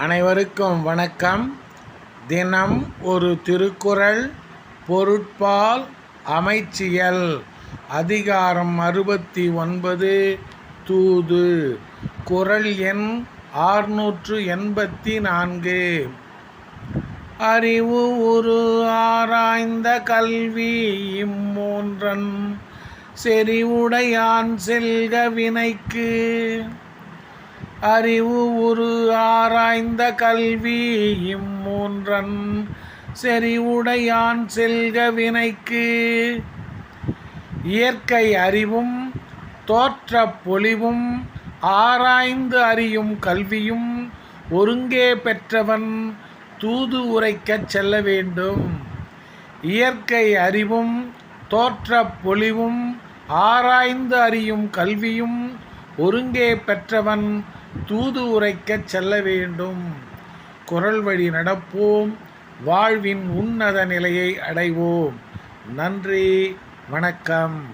அனைவருக்கும் வணக்கம். தினம் ஒரு திருக்குறள் பொருட்பால் அமைச்சியல் அதிகாரம் அறுபத்தி ஒன்பது தூது. குறள் எண் ஆறுநூற்று எண்பத்தி நான்கு. அறிவு உரு ஆராய்ந்த கல்வி இம்மூன்றன் செறிவுடையான் செல்க வினைக்கு. அறிவு உரு ஆராய்ந்த கல்வி இம்மூன்றன் செறிவுடையான் செல்க வினைக்கு. இயற்கை அறிவும் தோற்ற பொலிவும் ஆராய்ந்து அறியும் கல்வியும் ஒருங்கே பெற்றவன் தூது உரைக்கச் செல்ல வேண்டும். இயற்கை அறிவும் தோற்ற பொலிவும் ஆராய்ந்து அறியும் கல்வியும் ஒருங்கே பெற்றவன் தூது உரைக்கச் செல்ல வேண்டும். குரல் வழி நடப்போம். வாழ்வின் உன்னத நிலையை அடைவோம். நன்றி. வணக்கம்.